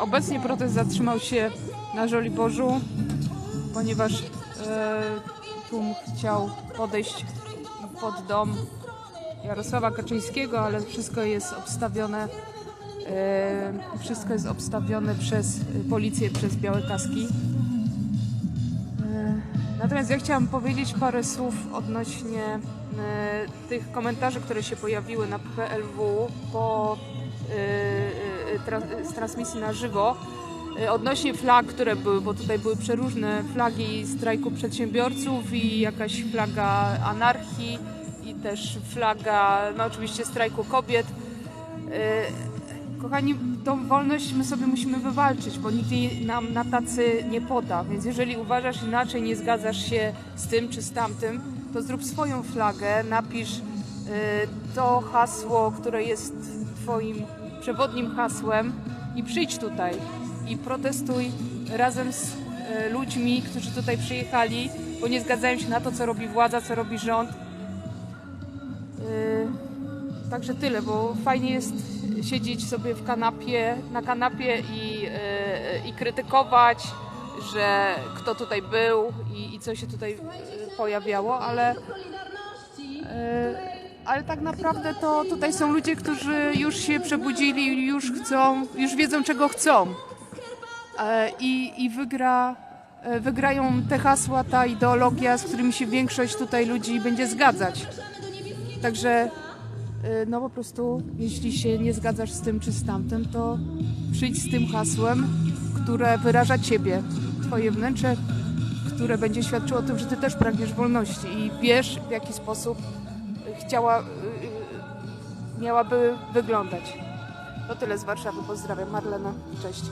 Obecnie protest zatrzymał się na Żoliborzu, ponieważ e, tłum chciał podejść pod dom Jarosława Kaczyńskiego, ale wszystko jest obstawione e, wszystko jest obstawione przez policję, przez białe kaski. E, Natomiast ja chciałam powiedzieć parę słów odnośnie e, tych komentarzy, które się pojawiły na PLW po e, e, tra- z transmisji na żywo. E, Odnośnie flag, które były, bo tutaj były przeróżne flagi strajku przedsiębiorców i jakaś flaga anarchii i też flaga, no oczywiście strajku kobiet. E, Kochani, tą wolność my sobie musimy wywalczyć, bo nikt jej nam na tacy nie poda. Więc jeżeli uważasz inaczej, nie zgadzasz się z tym czy z tamtym, to zrób swoją flagę, napisz to hasło, które jest Twoim przewodnim hasłem i przyjdź tutaj i protestuj razem z y, ludźmi, którzy tutaj przyjechali, bo nie zgadzają się na to, co robi władza, co robi rząd. Y, Także tyle, bo fajnie jest siedzieć sobie w kanapie, na kanapie i, y, i krytykować, że kto tutaj był i, i co się tutaj y, pojawiało, ale, y, ale tak naprawdę to tutaj są ludzie, którzy już się przebudzili, już chcą, już wiedzą czego chcą. E, I, i wygra, e, wygrają te hasła, ta ideologia, z którymi się większość tutaj ludzi będzie zgadzać. Także y, no po prostu, jeśli się nie zgadzasz z tym czy z tamtym, to przyjdź z tym hasłem, które wyraża ciebie, twoje wnętrze, które będzie świadczyło o tym, że ty też pragniesz wolności i wiesz, w jaki sposób chciała, y, y, miałaby wyglądać. To tyle z Warszawy. Pozdrawiam. Marlena. Cześć.